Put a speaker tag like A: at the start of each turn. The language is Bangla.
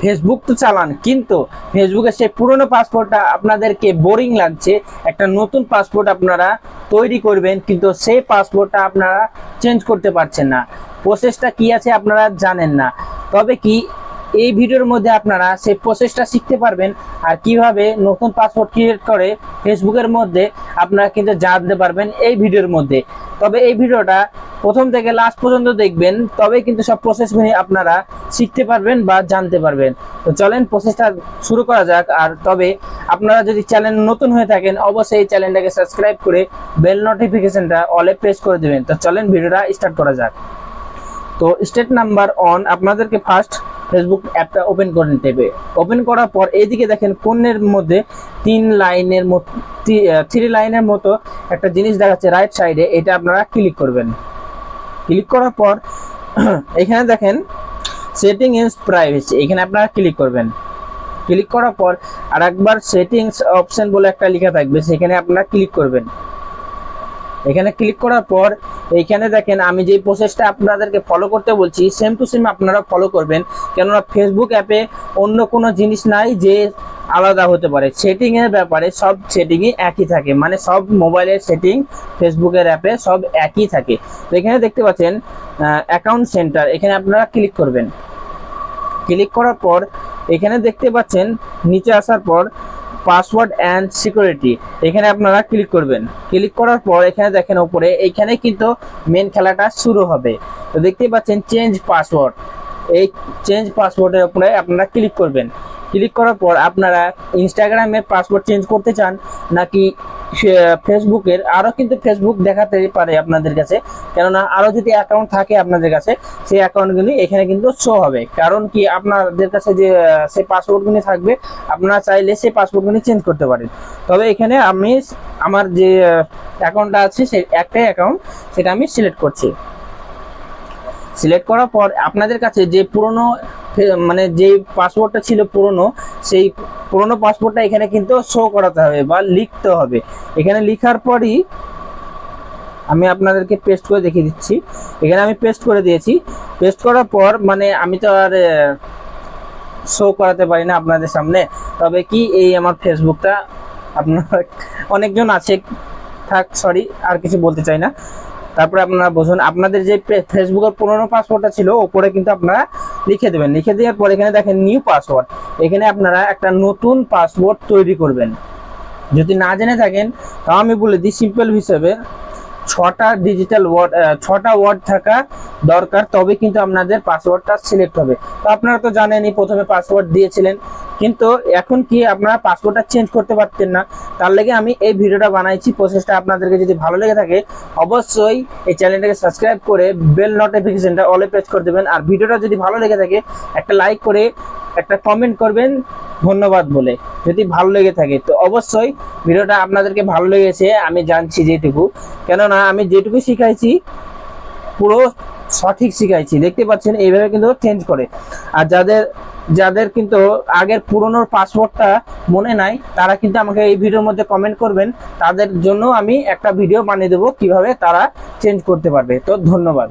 A: ফেসবুক তো চালান, কিন্তু ফেসবুকের সেই পুরনো পাসপোর্টটা আপনাদেরকে বোরিং লাগছে। একটা নতুন পাসপোর্ট আপনারা তৈরি করবেন, কিন্তু সেই পাসপোর্টটা আপনারা চেঞ্জ করতে পারছেন না। প্রসেসটা কি আছে আপনারা জানেন না। তবে কি এই ভিডিওর মধ্যে আপনারা সেই প্রসেসটা শিখতে পারবেন আর কীভাবে নতুন পাসওয়ার্ড ক্রিয়েট করে ফেসবুকের মধ্যে আপনারা কিন্তু জানতে পারবেন এই ভিডিওর মধ্যে। তবে এই ভিডিওটা প্রথম থেকে লাস্ট পর্যন্ত দেখবেন তবে কিন্তু সব প্রসেসগুলি আপনারা শিখতে পারবেন বা জানতে পারবেন। তো চলেন প্রসেসটা শুরু করা যাক আর তবে আপনারা যদি চ্যানেল নতুন হয়ে থাকেন, অবশ্যই এই চ্যানেলটাকে সাবস্ক্রাইব করে বেল নোটিফিকেশনটা অলে প্রেস করে দেবেন। তো চলেন ভিডিওটা স্টার্ট করা যাক। তো স্টেট নাম্বার অন আপনাদেরকে ফার্স্ট ফেসবুক অ্যাপটা ওপেন করে নিতে হবে। ওপেন করার পর এইদিকে দেখেন কোণের মধ্যে তিন লাইনের মতো থ্রি লাইনের মতো একটা জিনিস দেখাচ্ছে রাইট সাইডে এটা আপনারা ক্লিক করবেন। ক্লিক করার পর এখানে দেখেন সেটিং ইজ প্রাইভেসি এখানে আপনারা ক্লিক করবেন। ক্লিক করার পর আর একবার সেটিংস অপশন বলে একটা লেখা থাকবে, সেখানে আপনারা ক্লিক করবেন। এখানে ক্লিক করার পর এইখানে দেখেন, আমি যে প্রসেসটা আপনাদেরকে ফলো করতে বলছি সেম টু সেম আপনারা ফলো করবেন। কেননা ফেসবুক অ্যাপে অন্য কোনো জিনিস নাই যে আলাদা হতে পারে। সেটিং এর ব্যাপারে সব সেটিংই একই থাকে। মানে সব মোবাইলের সেটিং ফেসবুকের অ্যাপে সব একই থাকে। তো এখানে দেখতে পাচ্ছেন অ্যাকাউন্ট সেন্টার এখানে আপনারা ক্লিক করবেন। ক্লিক করার পর এখানে দেখতে পাচ্ছেন, নিচে আসার পর পাসওয়ার্ড অ্যান্ড সিকিউরিটি এখানে আপনারা ক্লিক করবেন। ক্লিক করার পর এখানে দেখেন ওপরে এখানে কিন্তু মেন খেলাটা শুরু হবে। তো দেখতেই পাচ্ছেন চেঞ্জ পাসওয়ার্ড এই চেঞ্জ পাসওয়ার্ডের উপরে আপনারা ক্লিক করবেন। ক্লিক করার পর আপনারা ইনস্টাগ্রামে পাসওয়ার্ড চেঞ্জ করতে চান, নাকি ফেসবুকের আরও কিন্তু ফেসবুক দেখাতে পারে আপনাদের কাছে। কেননা আরও যদি অ্যাকাউন্ট থাকে আপনাদের কাছে, সেই অ্যাকাউন্টগুলি এখানে কিন্তু শো হবে। কারণ কি, আপনাদের কাছে যে সেই পাসওয়ার্ডগুলি থাকবে, আপনারা চাইলে সেই পাসওয়ার্ডগুলি চেঞ্জ করতে পারেন। তবে এখানে আমি আমার যে অ্যাকাউন্টটা আছে সেই একটাই অ্যাকাউন্ট সেটা আমি সিলেক্ট করছি। সিলেক্ট করার পর আপনাদের কাছে যে পুরনো মানে যে পাসওয়ার্ডটা ছিল পুরনো, সেই পুরনো পাসওয়ার্ডটা এখানে কিন্তু শো করাতে হবে বা লিখতে হবে। এখানে লিখার পরই আমি আপনাদেরকে পেস্ট করে দেখিয়ে দিচ্ছি। এখানে আমি পেস্ট করে দিয়েছি। পেস্ট করার পর মানে আমি তো আর শো করাতে পারি না আপনাদের সামনে। তবে কি এই আমার ফেসবুকটা আপনার অনেকজন আছে, থাক সরি আর কিছু বলতে চাই না। তারপরে আপনারা বুঝুন আপনাদের যে ফেসবুকের পুরোনো পাসওয়ার্ডটা ছিল, ওপরে কিন্তু আপনারা লিখে দেবেন। লিখে দেওয়ার পর এখানে দেখেন নিউ পাসওয়ার্ড এখানে আপনারা একটা নতুন পাসওয়ার্ড তৈরি করবেন। যদি না জেনে থাকেন, তাও আমি বলে দিই সিম্পল হিসেবে ছটা ডিজিটাল ওয়ার্ড ছটা ওয়ার্ড থাকা দরকার তবে কিন্তু আপনাদের পাসওয়ার্ডটা সিলেক্ট হবে। তো আপনারা তো জানেনই, প্রথমে পাসওয়ার্ড দিয়েছিলেন। কিন্তু এখন কি আপনারা পাসওয়ার্ডটা চেঞ্জ করতে পারতেন না? তার লেগে আমি এই ভিডিওটা বানাইছি। প্রসেসটা আপনাদেরকে যদি ভালো লেগে থাকে, অবশ্যই এই চ্যানেলটাকে সাবস্ক্রাইব করে বেল নোটিফিকেশনটা অলে প্রেস করে দেবেন। আর ভিডিওটা যদি ভালো লেগে থাকে, একটা লাইক করে, একটা কমেন্ট করবেন ধন্যবাদ বলে। যদি ভালো লেগে থাকে, তো অবশ্যই ভিডিওটা আপনাদেরকে ভালো লেগেছে, আমি জানছি যেটুকু। কেননা আমি যেটুকু শিখাইছি, পুরো সঠিক শিখাইছি। দেখতে পাচ্ছেন, এইভাবে কিন্তু চেঞ্জ করে। আর যাদের যাদের কিন্তু আগের পুরনো পাসওয়ার্ডটা মনে নাই, তারা কিন্তু আমাকে এই ভিডিওর মধ্যে কমেন্ট করবেন। তাদের জন্য আমি একটা ভিডিও বানিয়ে দেবো কীভাবে তারা চেঞ্জ করতে পারবে। তো ধন্যবাদ।